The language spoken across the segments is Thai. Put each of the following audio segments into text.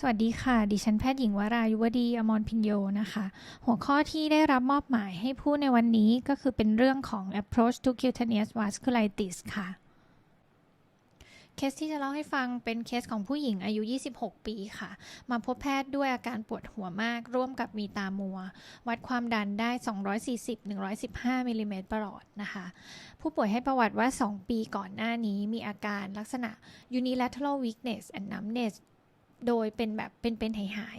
สวัสดีค่ะ ดิฉันแพทย์หญิงวรายุวดีอมรพินโยนะคะ หัวข้อที่ได้รับมอบหมายให้พูดในวันนี้ก็คือเป็นเรื่องของ approach to cutaneous vasculitis ค่ะ เคสที่จะเล่าให้ฟังเป็นเคสของผู้หญิงอายุ 26 ปีค่ะ มาพบแพทย์ด้วยอาการปวดหัวมาก ร่วมกับมีตามัว วัดความดันได้ 240-115มิลลิเมตรประหลอดนะคะ ผู้ป่วยให้ประวัติว่า 2 ปีก่อนหน้านี้มีอาการลักษณะ unilateral weakness and numbness โดยเป็นแบบเป็นเป็นหายหาย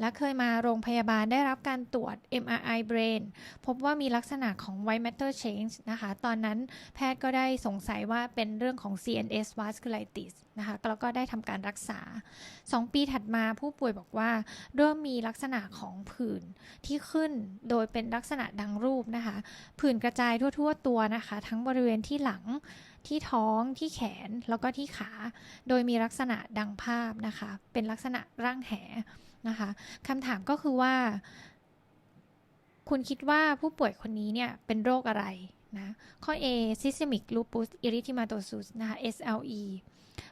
และเคยมาโรงพยาบาลได้รับการตรวจ MRI brain พบว่ามีลักษณะของ white matter change นะคะ ตอนนั้นแพทย์ก็ได้สงสัยว่าเป็นเรื่องของ CNS vasculitis นะคะแล้วก็ได้ทำการรักษา 2 ปีถัดมาผู้ป่วยบอกว่า เริ่มมีลักษณะของผื่นที่ขึ้นโดยเป็นลักษณะดังรูปนะคะ ผื่นกระจายทั่ว ๆ ตัวนะคะ ทั้งบริเวณที่หลัง ที่ท้องที่แขนแล้วก็ที่ขา โดยมีลักษณะดังภาพนะคะ เป็นลักษณะร่างแหนะคะคำถามก็คือว่า คุณคิดว่าผู้ป่วยคนนี้เนี่ยเป็นโรคอะไรนะข้อ A systemic lupus erythematosus นะคะ SLE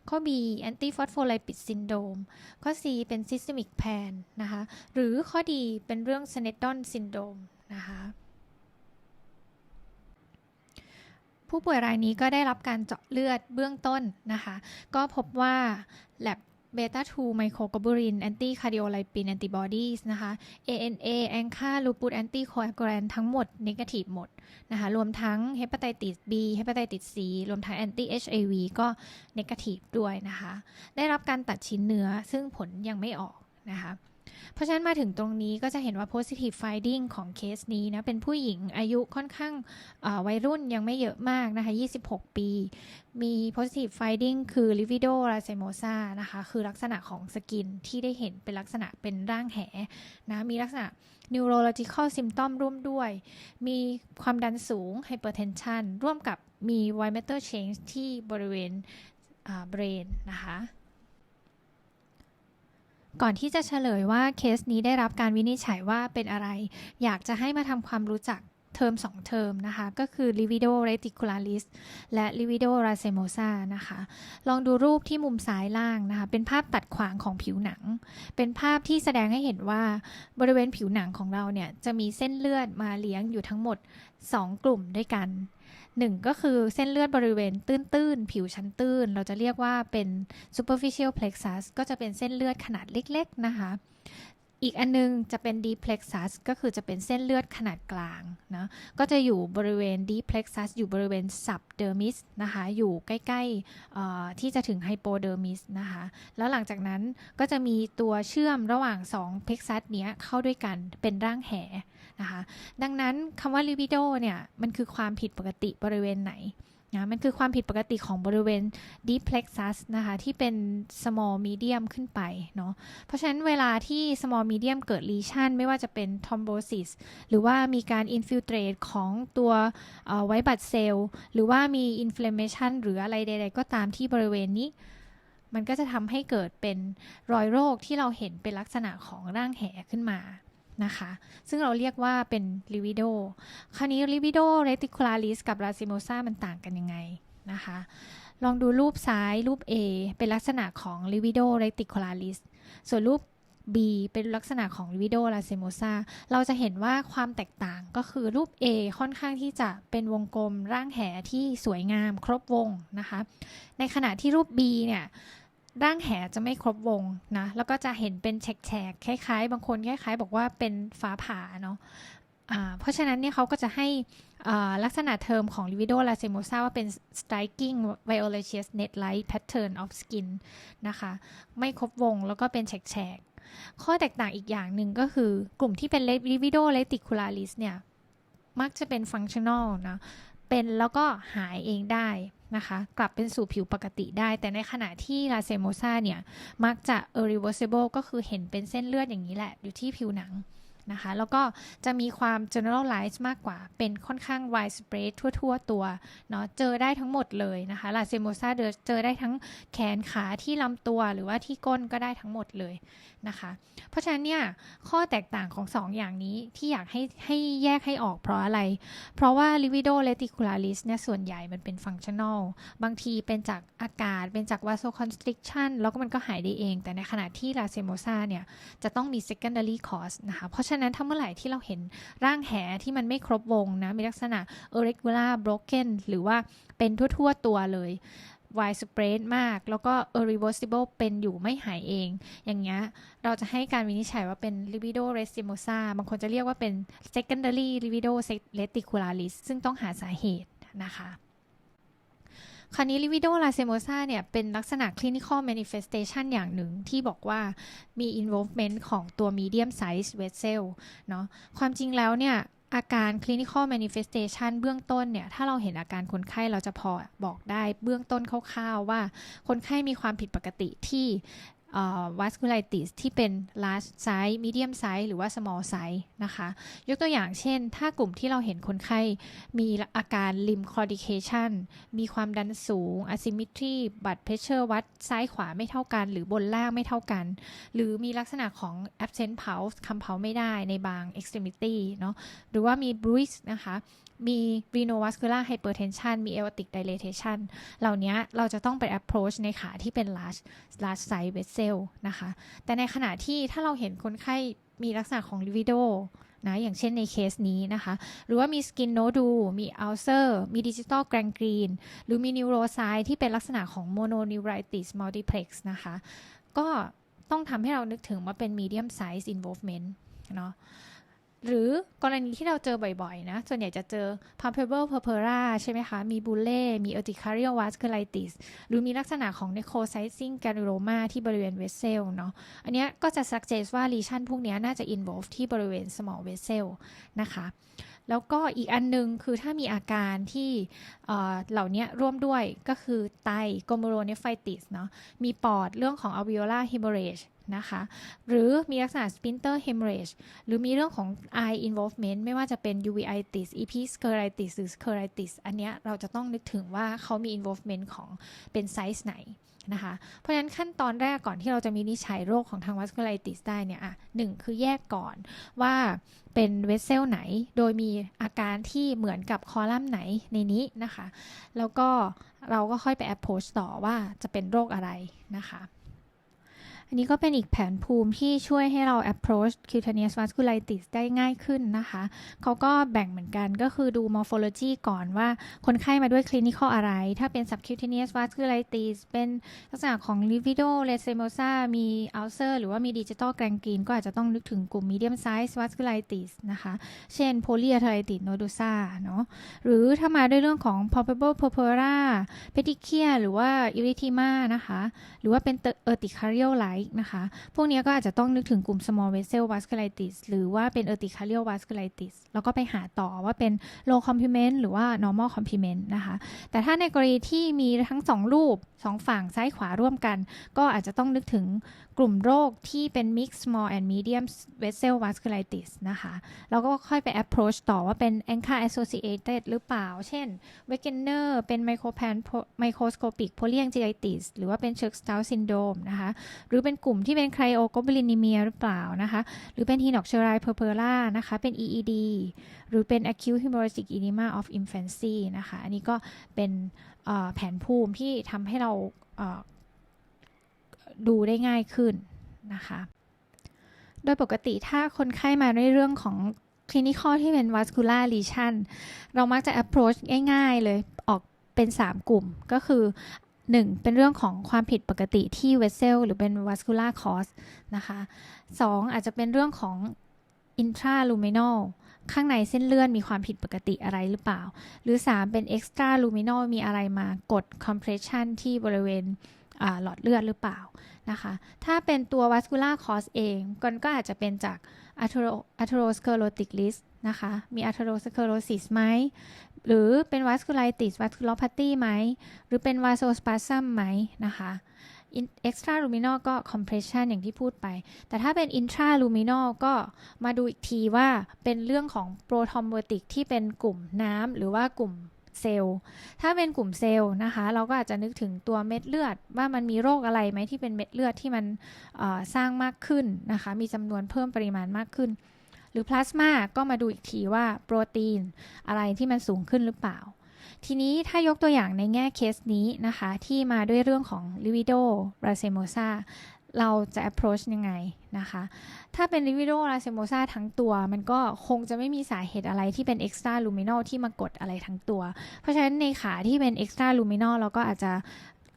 ข้อ B antiphospholipid syndrome ข้อ C เป็น systemic pan นะคะ หรือข้อ D เป็นเรื่อง Sneddon syndrome นะคะ ผู้ป่วยรายนี้ก็ได้รับการเจาะเลือดเบื้องต้นนะคะ ก็พบว่าแลบเบต้า2ไมโครกลบูลินแอนตี้คาร์ดิโอไลปินแอนติบอดีสนะคะ ANA แองคาลูปูดแอนตี้โคอากูแลนทั้งหมดนิเกทีฟหมดนะคะ รวมทั้งเฮปาไตติส B เฮปาไตติส C รวมทั้งแอนตี้ HIV ก็นิเกทีฟด้วยนะคะ ได้รับการตัดชิ้นเนื้อซึ่งผลยังไม่ออกนะคะ เพราะฉะนั้นมาถึงตรงนี้ก็จะเห็นว่า positive finding ของเคสนี้นะ เป็นผู้หญิงอายุค่อนข้างวัยรุ่นยังไม่เยอะมากนะคะ 26 ปี มี positive finding คือ livido racemosa นะคะ คือลักษณะของสกินที่ได้เห็นเป็นลักษณะเป็นร่างแหนะ มีลักษณะ neurological symptom ร่วมด้วย มีความดันสูง hypertension ร่วมกับมี white matter change ที่บริเวณ brain นะคะ ก่อนที่จะเฉลยว่าเคสนี้ได้รับการวินิจฉัยว่าเป็นอะไร อยากจะให้มาทำความรู้จักเทอมสองเทอมนะคะ ก็คือ livido reticularis และ livido racemosa นะคะ ลองดูรูปที่มุมซ้ายล่างนะคะ เป็นภาพตัดขวางของผิวหนัง เป็นภาพที่แสดงให้เห็นว่าบริเวณผิวหนังของเราเนี่ย จะมีเส้นเลือดมาเลี้ยงอยู่ทั้งหมด 2 กลุ่มด้วยกัน หนึ่งก็คือเส้นเลือดบริเวณตื้นๆ ผิวชั้นตื้น เราจะเรียกว่าเป็น superficial plexus ก็จะเป็นเส้นเลือดขนาดเล็กๆ นะคะ อีกอันนึงจะเป็น deep plexus ก็คือจะเป็นเส้นเลือดขนาดกลางนะ ก็จะอยู่บริเวณ deep plexus อยู่บริเวณ subdermis นะคะ อยู่ใกล้ๆที่จะถึง hypodermis นะคะ แล้วหลังจากนั้นก็จะมีตัวเชื่อมระหว่าง 2 plexus เนี้ยเข้าด้วยกันเป็นร่างแห นะคะดังนั้นคำว่า libido เนี่ยมันคือความผิดปกติบริเวณไหนนะมันคือความผิดปกติของบริเวณ deep plexus นะคะที่เป็น small medium ขึ้นไปเนาะเพราะฉะนั้นเวลาที่ small medium เกิด lesion ไม่ว่าจะเป็น thrombosis หรือว่ามีการ infiltrate ของตัวไวบัตเซลล์ หรือว่ามี inflammation หรืออะไรใดๆก็ตามที่บริเวณนี้ มันก็จะทำให้เกิดเป็นรอยโรคที่เราเห็นเป็นลักษณะของร่างแหขึ้นมา นะคะ ซึ่งเราเรียกว่าเป็น livido คราวนี้ livido reticularis กับ racemosa มันต่างกันยังไงนะคะ ลองดูรูปซ้ายรูป A เป็นลักษณะของ livido reticularis ส่วนรูป B เป็นลักษณะของ livido racemosa เราจะเห็นว่าความแตกต่างก็คือรูป A ค่อนข้างที่จะเป็นวงกลมร่างแหที่สวยงามครบวงนะคะ ในขณะที่รูป B เนี่ย ร่างแหจะไม่ครบวงนะ แล้วก็จะเห็นเป็นแฉกๆคล้ายๆ บางคนคล้ายๆ บอกว่าเป็นฟ้าผ่าเนาะะเพราะฉะนั้นเนี่ยเขาก็จะให้ลักษณะเทอมของ livido lacrimosa ว่าเป็น striking violaceous net light pattern of skin นะคะ ไม่ครบวงแล้วก็เป็นแฉกๆ ข้อแตกต่างอีกอย่างหนึ่งก็คือกลุ่มที่เป็น livido reticularis เนี่ย มักจะเป็น functional นะ เป็นแล้วก็หายเองได้นะคะกลับเป็นสู่ผิวปกติได้ แต่ในขณะที่ลาเซโมซาเนี่ย มักจะ irreversible ก็คือเห็นเป็นเส้นเลือดอย่างนี้แหละ อยู่ที่ผิวหนังนะคะ แล้วก็จะมีความ generalize มากกว่า เป็นค่อนข้าง widespread ทั่ว ๆ ตัวเนาะเจอได้ทั้งหมดเลยนะคะลาเซโมซาเจอได้ทั้งแขนขาที่ลำตัวหรือว่าที่ก้นก็ได้ทั้งหมดเลย นะคะ เพราะฉะนั้นเนี่ยข้อแตกต่างของสองอย่างนี้ที่อยากให้ให้แยกให้ออกเพราะอะไร เพราะว่า livido reticularis เนี่ยส่วนใหญ่มันเป็น functional บางทีเป็นจากอากาศ เป็นจาก vasoconstriction แล้วก็มันก็หายได้เอง แต่ในขณะที่ lacrimosa เนี่ยจะต้องมี secondary cause นะคะ เพราะฉะนั้นถ้าเมื่อไหร่ที่เราเห็นร่างแหที่มันไม่ครบวงนะมีลักษณะ irregular broken หรือว่าเป็นทั่ว ๆ ตัวเลย widespread มาก แล้วก็ irreversible เป็นอยู่ไม่หายเอง อย่างเงี้ยเราจะให้การวินิจฉัยว่าเป็น libido racimosa บางคนจะเรียกว่าเป็น secondary libido reticularis ซึ่งต้องหาสาเหตุนะคะคราวนี้ libido lacrimosa เนี่ย เป็นลักษณะ clinical manifestation อย่างหนึ่งที่บอกว่ามี involvement ของตัว medium size vessel เนาะความจริงแล้วเนี่ย อาการ clinical manifestation เบื้องต้นเนี่ย ถ้าเราเห็นอาการคนไข้เราจะพอบอกได้เบื้องต้นคร่าวๆว่า คนไข้มีความผิดปกติที่ vasculitis ที่เป็น large size medium size หรือว่า small size นะคะ ยกตัวอย่างเช่น ถ้ากลุ่มที่เราเห็นคนไข้มีอาการ limb claudication มีความดันสูง asymmetry blood pressure วัดซ้ายขวาไม่เท่ากัน หรือบนล่างไม่เท่ากัน หรือมีลักษณะของ absent pulse คำเพาไม่ได้ในบาง extremity เนาะหรือว่ามี bruise นะคะมี renovascular hypertension มี aortic dilatation เหล่านี้เราจะต้องไป approach ในขาที่เป็น large large size vessel นะคะ แต่ในขณะที่ถ้าเราเห็นคนไข้มีลักษณะของ livido นะอย่างเช่นในเคสนี้นะคะ หรือว่ามี skin nodule มี ulcer มี digital gangrene หรือมี neurocyte ที่เป็นลักษณะของ mononeuritis multiplex นะคะ ก็ต้องทำให้เรานึกถึงว่าเป็น medium size involvement เนาะ หรือกรณีที่เราเจอบ่อยๆ นะ ส่วนใหญ่จะเจอ palpable purpura ใช่ไหมคะ มีบูเล่ มี urticaria vasculitis หรือมีลักษณะของ necrosizing granuloma ที่บริเวณ vessel เนาะ อันนี้ก็จะ suggest ว่า lesion พวกนี้น่าจะ involve ที่บริเวณ small vessel นะคะ แล้วก็อีกอันนึงคือถ้ามีอาการที่เหล่านี้ร่วมด้วยก็คือไต glomerulonephritis เนาะมีปอดเรื่องของ alveolar hemorrhage นะคะหรือมีลักษณะ sphincter hemorrhage หรือมีเรื่องของ eye involvement ไม่ว่าจะเป็น uveitis episcleritis หรือ scleritis อันเนี้ยเราจะต้องนึกถึงว่าเขามี involvement ของเป็นไซส์ไหน นะคะ เพราะฉะนั้นขั้นตอนแรกก่อนที่เราจะมีนิชัยโรคของทางวัชกุไลติสได้เนี่ยอะหนึ่งคือแยกก่อนว่าเป็นเวสเซลไหน โดยมีอาการที่เหมือนกับคอลัมน์ไหนในนี้นะคะ แล้วก็เราก็ค่อยไปแอปโพสต่อว่าจะเป็นโรคอะไรนะคะ อันนี้ก็เป็นอีกแผนภูมิที่ช่วยให้เรา approach cutaneous vasculitis ได้ง่ายขึ้นนะคะ เขาก็แบ่งเหมือนกันก็คือดู morphology ก่อนว่าคนไข้มาด้วย clinical อะไร ถ้าเป็น subcutaneous vasculitis เป็นลักษณะของ livido lacrimosa มี ulcer หรือว่ามี digital gangrene ก็อาจจะต้องนึกถึงกลุ่ม medium size vasculitis นะคะ เช่น polyarteritis nodosa เนาะหรือถ้ามาด้วยเรื่องของ palpable purpura petechia หรือว่า erythema นะคะ หรือว่าเป็น urticarial like นะคะ พวกนี้ก็อาจจะต้องนึกถึงกลุ่ม small vessel vasculitis หรือว่าเป็น urticarial vasculitis แล้วก็ไปหาต่อว่าเป็น low complement หรือว่า normal complement นะคะ แต่ถ้าในกรณีที่มีทั้งสองรูปสองฝั่งซ้ายขวาร่วมกัน ก็อาจจะต้องนึกถึงกลุ่มโรคที่เป็น mixed small and medium vessel vasculitis นะคะ แล้วก็ค่อยไป approach ต่อว่าเป็น ANCA associated หรือเปล่า เช่น Wegener เป็น micropan microscopic polyangiitis หรือว่าเป็น Church-Strauss syndrome นะคะ หรือเป็นกลุ่มที่เป็น cryoglobulinemia หรือเปล่านะคะ หรือเป็น henoch-Chiari purpura นะคะ เป็น EED หรือเป็น acute hemorrhagic edema of infancy นะคะ อันนี้ก็เป็นแผนภูมิที่ทำให้เรา ดูได้ง่ายขึ้นนะคะ โดยปกติถ้าคนไข้มาในเรื่องของคลินิคอที่เป็น vascular lesion เรามักจะ approach ง่าย ๆ เลยออกเป็น 3 กลุ่มก็คือ 1. เป็นเรื่องของความผิดปกติที่ vessel หรือเป็น vascular cause นะคะ 2. อาจจะเป็นเรื่องของ intraluminal ข้างในเส้นเลื่อดมีความผิดปกติอะไรหรือเปล่า หรือ 3 เป็น extra luminal มีอะไรมากด compression ที่บริเวณ หลอดเลือดหรือเปล่านะคะ ถ้าเป็นตัว vascular cause เองก็ก็อาจจะเป็นจาก atherosclerotic risk นะคะ มี atherosclerosis ไหม หรือเป็น vasculitis vasculopathy ไหม หรือเป็น vasospasm ไหมนะคะ extraluminal ก็ compression อย่างที่พูดไป แต่ถ้าเป็น intraluminal ก็มาดูอีกทีว่าเป็นเรื่องของ prothrombotic ที่เป็นกลุ่มน้ำหรือว่ากลุ่ม เซลล์ ถ้าเป็นกลุ่มเซลล์นะคะ เราก็อาจจะนึกถึงตัวเม็ดเลือด ว่ามันมีโรคอะไรไหมที่เป็นเม็ดเลือดที่มันสร้างมากขึ้นนะคะ มีจำนวนเพิ่มปริมาณมากขึ้น หรือพลาสมาก็มาดูอีกทีว่าโปรตีนอะไรที่มันสูงขึ้นหรือเปล่า ทีนี้ถ้ายกตัวอย่างในแง่เคสนี้นะคะ ที่มาด้วยเรื่องของ livido racemosa เเราจะ approach ยังไงนะคะ ถ้าเป็น livido racemosa ทั้งตัว มันก็คงจะไม่มีสาเหตุอะไรที่เป็น extra luminal ที่มากดอะไรทั้งตัว เพราะฉะนั้นในขาที่เป็น extra luminal เราก็อาจจะ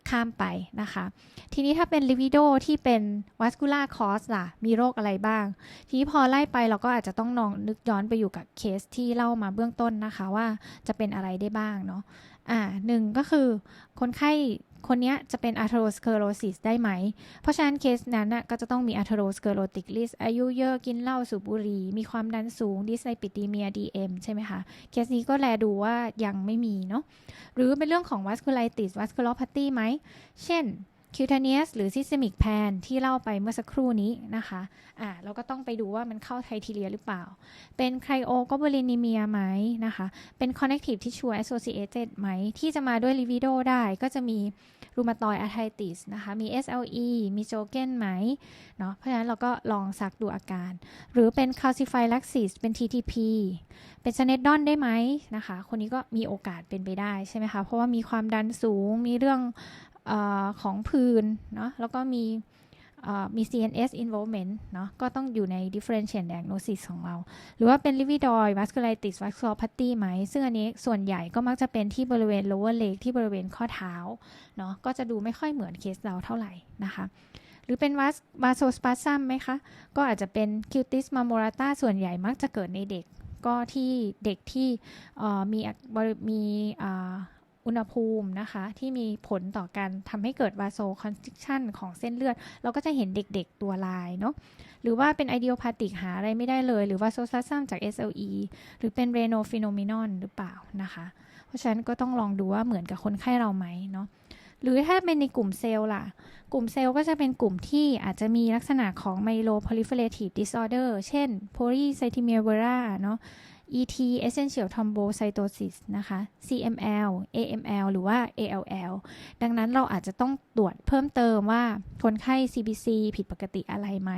ข้ามไปนะคะ ทีนี้ถ้าเป็น livido ที่เป็น vascular cause ล่ะ มีโรคอะไรบ้าง ทีนี้พอไล่ไปเราก็อาจจะต้องนองนึกย้อนไปอยู่กับเคสที่เล่ามาเบื้องต้นนะคะว่าจะเป็นอะไรได้บ้างเนาะ อ่าหนึ่งก็คือคนไข้ คนนี้จะเป็น atherosclerosis ได้ไหม เพราะฉะนั้นเคสนั้นนะก็จะต้องมี atherosclerotic risk อายุเยอะกินเหล้าสูบบุหรี่มีความดันสูง dyslipidemia DM ใช่ไหมคะ เคสนี้ก็แลดูว่ายังไม่มีเนาะหรือเป็นเรื่องของวัซคุไลติดวัซคุลออพตี้ไหม เช่น cutaneous หรือ systemic pan ที่เล่าไปเมื่อสักครู่นี้นะคะอ่าเราก็ต้องไปดูว่ามันเข้าไททีเรียหรือเปล่า เป็น cryoglobulinemia ไหมนะคะ เป็น connective tissue associated ไหม ที่จะมาด้วย livido ได้ก็จะมี rheumatoid arthritis นะคะ มี SLE มี Sjögren ไหมเนาะเพราะฉะนั้นเราก็ลองซักดูอาการ หรือเป็น calciphylaxis เป็น TTP เป็น s n e d o n ได้ไหมนะคะ คนนี้ก็มีโอกาสเป็นไปได้ใช่ไหมคะ เพราะว่ามีความดันสูง มีเรื่อง อของพื้นเนาะแล้วก็มีมี CNS involvement เนาะก็ต้องอยู่ใน differential diagnosis ของเรา หรือว่าเป็น livedoid vasculitis vasculopathy ไหม ซึ่งอันนี้ส่วนใหญ่ก็มักจะเป็นที่บริเวณ lower leg ที่บริเวณข้อเท้าเนาะก็จะดูไม่ค่อยเหมือนเคสเราเท่าไหร่นะคะ หรือเป็น vas vasospasm ไหมคะ ก็อาจจะเป็น cutis marmorata ส่วนใหญ่มักจะเกิดในเด็ก ก็ที่เด็กที่มีมี อุณหภูมินะคะ ที่มีผลต่อการทำให้เกิด vasoconstriction ของเส้นเลือด เราก็จะเห็นเด็กๆตัวลายเนาะหรือว่าเป็น idiopathic หาอะไรไม่ได้เลย หรือ vasospasm จาก SLE หรือเป็น renal phenomenon หรือเปล่านะคะ เพราะฉะนั้นก็ต้องลองดูว่าเหมือนกับคนไข้เราไหมเนาะหรือถ้าเป็นในกลุ่มเซลล์ล่ะ กลุ่มเซลล์ก็จะเป็นกลุ่มที่อาจจะมีลักษณะของ myeloproliferative disorder เช่น polycythemia vera เนาะ ET essential thrombocytosis นะคะ CML AML หรือว่า ALL ดังนั้นเราอาจจะต้องตรวจเพิ่มเติมว่าคนไข้ CBC ผิดปกติอะไรไหม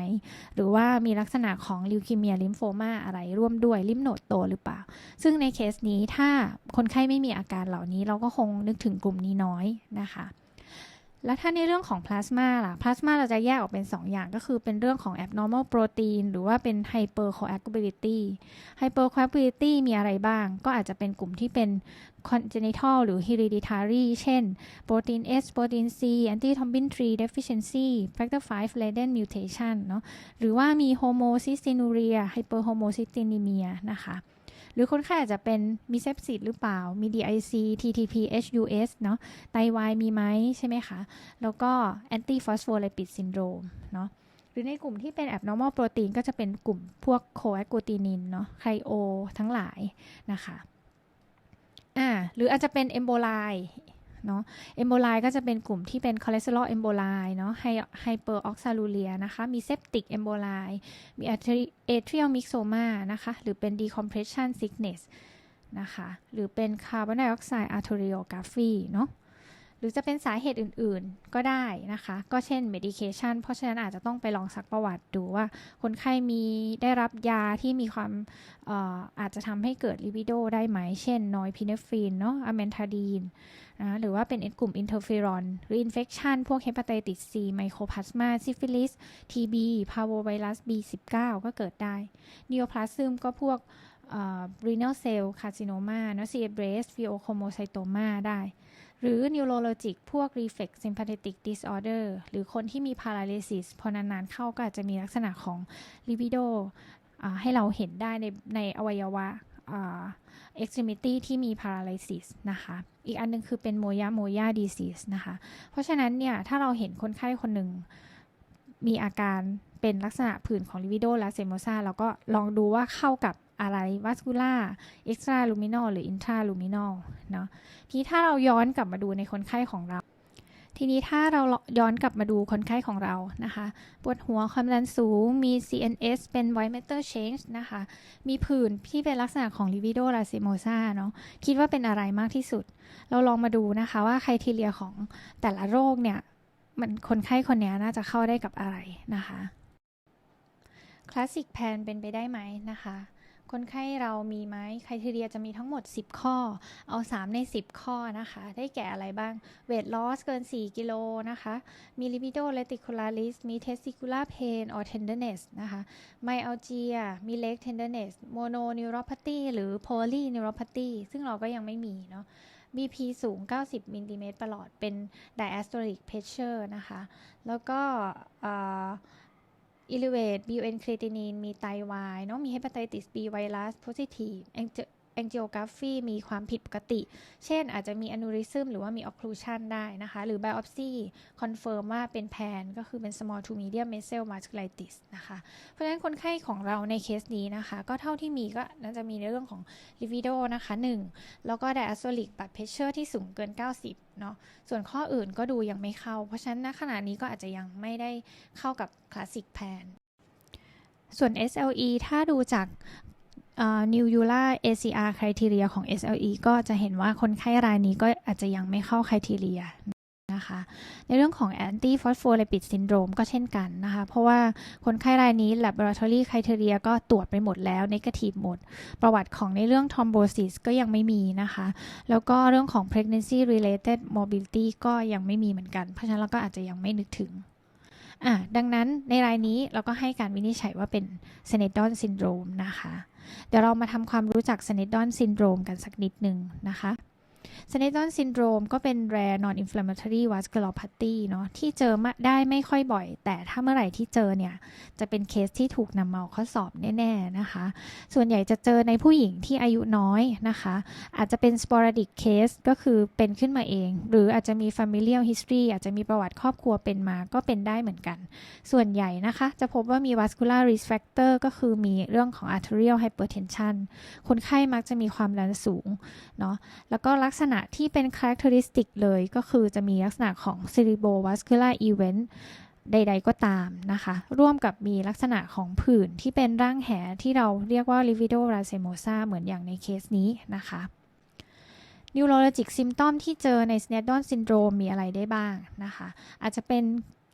หรือว่ามีลักษณะของลิวคีเมียลิมโฟมาอะไรร่วมด้วยลิมโนดโตหรือเปล่า ซึ่งในเคสนี้ถ้าคนไข้ไม่มีอาการเหล่านี้เราก็คงนึกถึงกลุ่มนี้น้อยนะคะ แล้วถ้าในเรื่องของพลาสมาล่ะ พลาสมาเราจะแยกออกเป็น 2 อย่างก็คือเป็นเรื่องของ abnormal protein หรือว่าเป็น hypercoagulability hypercoagulability มีอะไรบ้าง ก็อาจจะเป็นกลุ่มที่เป็น congenital หรือ hereditary เช่น protein S protein C antithrombin 3 deficiency factor V Leiden mutation เนาะหรือว่ามี homocystinuria hyperhomocystinemia นะคะ หรือคนไข้อาจจะเป็นมีเซปซิสหรือเปล่า มี DIC TTP HUS เนาะ ไตวายมีไหมใช่ไหมคะ แล้วก็ anti phospholipid syndrome เนาะ หรือในกลุ่มที่เป็น abnormal protein ก็จะเป็นกลุ่มพวก coagglutinin เนาะ ไคโอ ทั้งหลายนะคะ อ่า หรืออาจจะเป็น emboli เนาะ emboli ก็จะเป็นกลุ่มที่เป็น cholesterol emboli เนาะ hyperoxaluria นะคะ มี septic emboli มี atrial myxoma นะคะ หรือเป็น decompression sickness นะคะ หรือเป็น carbon dioxide arteriography เนาะหรือจะเป็นสาเหตุอื่นๆ ก็ได้นะคะ ก็เช่น medication เพราะฉะนั้นอาจจะต้องไปลองซักประวัติดูว่า คนไข้มีได้รับยาที่มีความเอ่อาจจะทำให้เกิด libido ได้ไหม เช่น norepinephrine เนาะ amantadine น นะหรือว่าเป็นกลุ่มอินเทอร์เฟอรอนหรืออินเฟคชันพวกเฮปาไตติสซีไมโครพลาสมาซิฟิลิสทีบีพาวไวรัสบีสิบเก้าก็เกิดได้นิโอพลาซึมก็พวกรีเนลเซลล์คาซิโนมาเนาะซีเบรสฟิโอโคโมไซโตมาได้ หรือนิวโรโลจิกพวก reflex sympathetic disorder หรือคนที่มีพาราเลสิสพอนานๆเข้าก็อาจจะมีลักษณะของลิบิโดให้เราเห็นได้ในในอวัยวะ extremity ที่มี paralysis นะคะ อีกอันหนึงคือเป็น moya moya disease นะคะ เพราะฉะนั้นเนี่ย ถ้าเราเห็นคนไข้คนหนึ่งมีอาการเป็นลักษณะผื่นของ libido และ semosa เราก็ลองดูว่าเข้ากับอะไร vascular extraluminal หรือ intraluminal เนาะทีถ้าเราย้อนกลับมาดูในคนไข้ของเรา ทีนี้ถ้าเราย้อนกลับมาดูคนไข้ของเรานะคะ ปวดหัวความดันสูงมี CNS เป็น white matter change นะคะ มีผื่นที่เป็นลักษณะของ livido racemosa เนาะคิดว่าเป็นอะไรมากที่สุด เราลองมาดูนะคะว่า c r i t e r i a ของแต่ละโรคเนี่ยมันคนไข้คนนี้น่าจะเข้าได้กับอะไรนะคะ classic pan เป็นไปได้ไหมนะคะ คนไข้เรามีไหมไครทีเรียจะมีทั้งหมด 10 ข้อ เอา 3 ใน 10 ข้อนะคะ ได้แก่อะไรบ้าง เวทลอสเกิน 4 กิโลนะคะ มีลิมิโดเลติคูลาริส มีเทสติคูล่าเพนออเทนเดอเนสนะคะ ไมอัลเจีย มีเล็กเทนเดเนส โมโนนิวโรพาตี้หรือโพลีนิวโรพาตี้ซึ่งเราก็ยังไม่มีเนาะ BP สูง 90มิลลิเมตรประหลอด เป็นไดแอสตอริกเพชเชอร์นะคะ แล้วก็ อิลูเวตบิวเอนครีตินีนมีไตวายเนาะมีเฮปาไตติสบีไวรัสโพซิทีฟแองเจ angiography มีความผิดปกติ เช่นอาจจะมี aneurysm หรือว่ามี occlusion ได้นะคะ หรือ biopsy confirm ว่าเป็นแพนก็คือเป็น small to medium vessel vasculitis นะคะ เพราะฉะนั้นคนไข้ของเราในเคสนี้นะคะ ก็เท่าที่มีก็น่าจะมีในเรื่องของ livido นะคะ 1 แล้วก็ diastolic blood pressure ที่สูงเกิน 90 เนาะส่วนข้ออื่นก็ดูยังไม่เข้า เพราะฉะนั้นณขณะนี้ก็อาจจะยังไม่ได้เข้ากับ classic pan ส่วน SLE ถ้าดูจาก New Eula ACR criteria ของ SLE ก็จะเห็นว่าคนไข้รายนี้ก็อาจจะยังไม่เข้า criteria นะคะในเรื่องของ anti phospholipid syndrome ก็เช่นกันนะคะ เพราะว่าคนไข้รายนี้ laboratory criteria ก็ตรวจไปหมดแล้ว negative หมด ประวัติของในเรื่อง thrombosis ก็ยังไม่มีนะคะ แล้วก็เรื่องของ pregnancy related mobility ก็ยังไม่มีเหมือนกัน เพราะฉะนั้นเราก็อาจจะยังไม่นึกถึงอะดังนั้นในรายนี้เราก็ให้การวินิจฉัยว่าเป็น s n e d o n syndrome นะคะ เดี๋ยวเรามาทำความรู้จักสเนดดอนซินโดรมกันสักนิดหนึ่งนะคะ s n e d o n syndrome ก็เป็น rare non-inflammatory vasculopathy เนาะที่เจอมาได้ไม่ค่อยบ่อย แต่ถ้าเมื่อไหร่ที่เจอเนี่ย จะเป็นเคสที่ถูกนำมาข้อสอบแน่ ๆ นะคะ ส่วนใหญ่จะเจอในผู้หญิงที่อายุน้อยนะคะ อาจจะเป็น sporadic case ก็คือเป็นขึ้นมาเอง หรืออาจจะมี familial history อาจจะมีประวัติครอบครัวเป็นมาก็เป็นได้เหมือนกัน ส่วนใหญ่นะคะ จะพบว่ามี vascular risk factor ก็คือมีเรื่องของ arterial hypertension คนไข้มักจะมีความดันสูงเนาะแล้วก็ลักษณะที่เป็น characteristic เลยก็คือจะมีลักษณะของ cerebrovascular event ใด ๆ ก็ตามนะคะ ร่วมกับมีลักษณะของผื่นที่เป็นร่างแหที่เราเรียกว่า livido racemosa เหมือนอย่างในเคสนี้นะคะ neurologic symptom ที่เจอใน Sneddon syndrome มีอะไรได้บ้างนะคะ อาจจะเป็น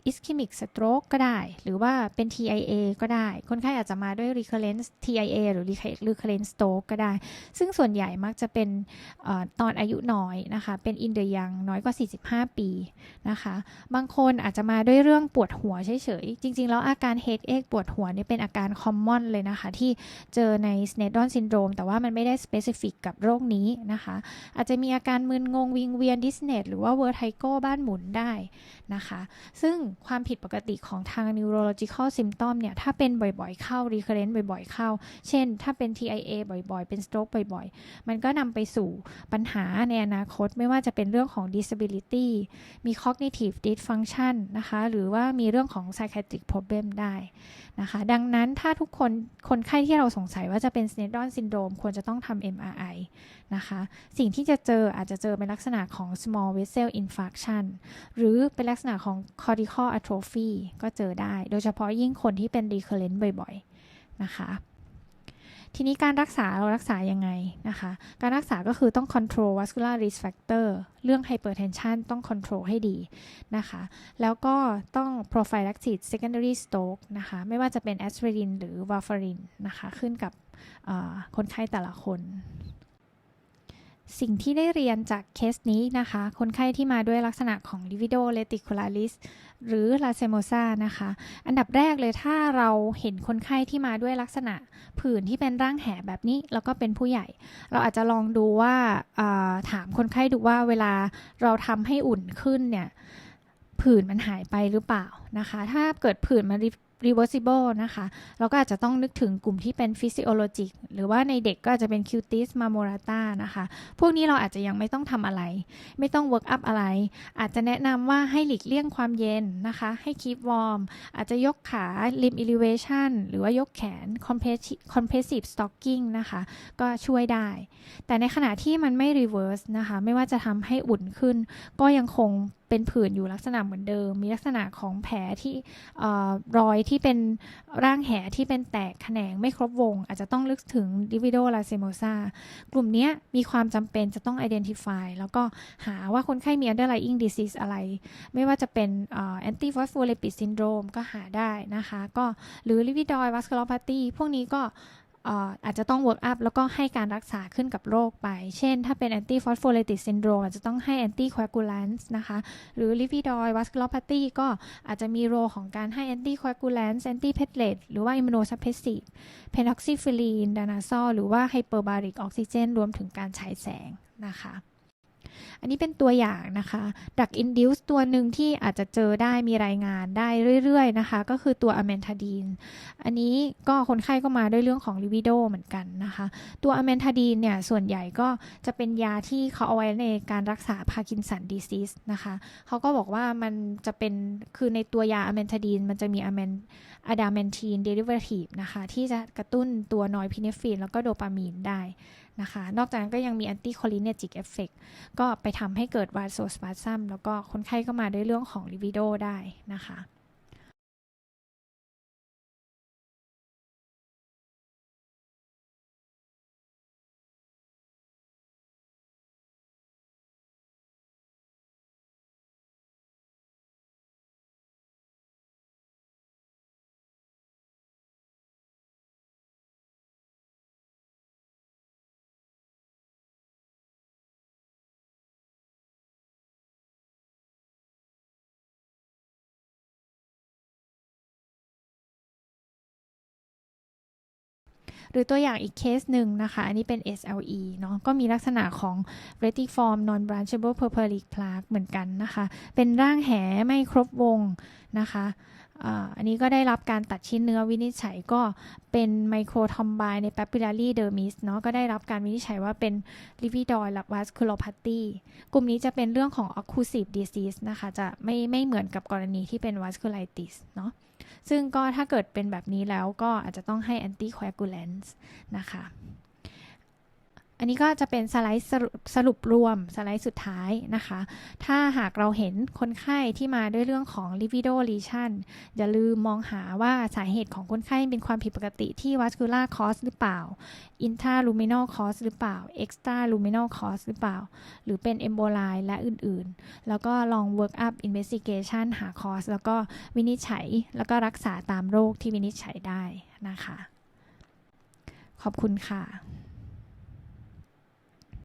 ischemic stroke ก็ได้ หรือว่าเป็น TIA ก็ได้ คนไข้อาจจะมาด้วย recurrent TIA หรือ recurrent stroke ก็ได้ ซึ่งส่วนใหญ่มักจะเป็นอตอนอายุน้อยนะคะ เป็น in the young น้อยกว่า 45 ปีนะคะ บางคนอาจจะมาด้วยเรื่องปวดหัวเฉยๆ จริง ๆ แล้วอาการ headache ปวดหัวนี่เป็นอาการ common เลยนะคะ ที่เจอใน Sneddon syndrome แต่ว่ามันไม่ได้ specific กับโรคนี้นะคะ อาจจะมีอาการมึนงงวิงเวียน dizziness หรือว่า vertigo บ้านหมุนได้นะคะ ซึ่งความผิดปกติของทาง neurological symptom เนี่ย ถ้าเป็นบ่อยๆ เข้า recurrent บ่อยๆ เข้า เช่น ถ้าเป็น TIA บ่อยๆ เป็น stroke บ่อยๆ มันก็นำไปสู่ปัญหาในอนาคตไม่ว่าจะเป็นเรื่องของ disability มี cognitive dysfunction นะคะ หรือว่ามีเรื่องของ psychiatric problem ได้นะคะ ดังนั้นถ้าทุกคนคนไข้ที่เราสงสัยว่าจะเป็น Sneddon syndrome ควรจะต้องทำ MRI นะคะ สิ่งที่จะเจออาจจะเจอเป็นลักษณะของ small vessel infarction หรือเป็นลักษณะของ cortical atrophy ก็เจอได้ โดยเฉพาะยิ่งคนที่เป็น recurrent บ่อยๆ นะคะ ทีนี้การรักษาเรารักษายังไงนะคะ การรักษาก็คือต้อง control vascular risk factor เรื่อง hypertension ต้อง control ให้ดีนะคะ แล้วก็ต้อง prophylaxis secondary stroke นะคะ ไม่ว่าจะเป็น aspirin หรือ warfarin นะคะ ขึ้นกับคนไข้แต่ละคน สิ่งที่ได้เรียนจากเคสนี้นะคะ คนไข้ที่มาด้วยลักษณะของ livido reticularis หรือ racemosa นะคะ อันดับแรกเลยถ้าเราเห็นคนไข้ที่มาด้วยลักษณะผื่นที่เป็นร่างแหแบบนี้ แล้วก็เป็นผู้ใหญ่ เราอาจจะลองดูว่าถามคนไข้ดูว่าเวลาเราทำให้อุ่นขึ้นเนี่ยผื่นมันหายไปหรือเปล่านะคะ ถ้าเกิดผื่นมัน reversible นะคะ เราก็อาจจะต้องนึกถึงกลุ่มที่เป็น physiologic หรือว่าในเด็กก็อาจจะเป็น cutis marmorata นะคะ พวกนี้เราอาจจะยังไม่ต้องทำอะไร ไม่ต้อง work up อะไร อาจจะแนะนำว่าให้หลีกเลี่ยงความเย็นนะคะ ให้ keep warm อาจจะยกขา limb elevation หรือว่ายกแขน compressive stocking นะคะ ก็ช่วยได้ แต่ในขณะที่มันไม่ reverse นะคะ ไม่ว่าจะทำให้อุ่นขึ้น ก็ยังคงเป็นผื่นอยู่ลักษณะเหมือนเดิม มีลักษณะของแผลที่รอยที่เป็นร่างแหที่เป็นแตกแขนงไม่ครบวง อาจจะต้องลึกถึง livido lacrimosa กลุ่มนี้มีความจำเป็นจะต้อง identify แล้วก็หาว่าคนไข้มี underlying disease อะไร ไม่ว่าจะเป็นเอ่อ anti phospholipid syndrome ก็หาได้นะคะ ก็หรือ lipidoid vasculopathy พวกนี้ก็ อาจจะต้อง work up แล้วก็ให้การรักษาขึ้นกับโรคไป เช่น ถ้าเป็น anti phospholipid syndrome อาจจะต้องให้ anti coagulants นะคะ หรือ lipidoid vasculopathy ก็อาจจะมีโรของการให้ anti coagulants anti platelet หรือว่า immunosuppressive penoxifilin danazol หรือว่า hyperbaric oxygen รวมถึงการฉายแสงนะคะ อันนี้เป็นตัวอย่างนะคะ ดัก induce ตัวหนึ่งที่อาจจะเจอได้มีรายงานได้เรื่อยๆนะคะ ก็คือตัวอะเมนทาดีน อันนี้ก็คนไข้ก็มาด้วยเรื่องของลิวิโดเหมือนกันนะคะ ตัวอะเมนทาดีนเนี่ยส่วนใหญ่ก็จะเป็นยาที่เขาเอาไว้ในการรักษาพาร์กินสันดิซิสนะคะ เขาก็บอกว่ามันจะเป็นคือในตัวยาอะเมนทาดีนมันจะมีอเมนอะดาเมนทีนเดริเวอทีฟนะคะที่จะกระตุ้นตัวนอยพิเนฟินแล้วก็โดปามีนได้ นะคะ นอกจากนั้นก็ยังมีแอนตี้คอลิเนจิกเอฟเฟกก็ไปทำให้เกิดวาโซสปาซัมแล้วก็คนไข้ก็มาด้วยเรื่องของลิวิโดได้นะคะ หรือตัวอย่างอีกเคสหนึ่งนะคะ อันนี้เป็น SLE เนาะก็มีลักษณะของ retiform non branchable purpuric plaque เหมือนกันนะคะ เป็นร่างแหไม่ครบวงนะคะอันนี้ก็ได้รับการตัดชิ้นเนื้อวินิจฉัยก็เป็นไมโครทอมไบใน papillary dermis เนาะก็ได้รับการวินิจฉัยว่าเป็น lipidoid vasculopathy กลุ่มนี้จะเป็นเรื่องของ occlusive disease นะคะ จะไม่ไม่เหมือนกับกรณีที่เป็น vasculitis เนาะ ซึ่งก็ถ้าเกิดเป็นแบบนี้แล้วก็อาจจะต้องให้แอนตี้โคอากูแลนซ์นะคะ อันนี้ก็จะเป็นสไลด์สรุปสรุปรวมสไลด์สุดท้ายนะคะ ถ้าหากเราเห็นคนไข้ที่มาด้วยเรื่องของ livido lesion อย่าลืมมองหาว่าสาเหตุของคนไข้เป็นความผิดปกติที่ vascular cause หรือเปล่า intraluminal cause หรือเปล่า extraluminal cause หรือเปล่า หรือเป็น emboli และอื่นๆ แล้วก็ลอง work up investigation หา cause แล้วก็วินิจฉัย แล้วก็รักษาตามโรคที่วินิจฉัยได้นะคะ ขอบคุณค่ะ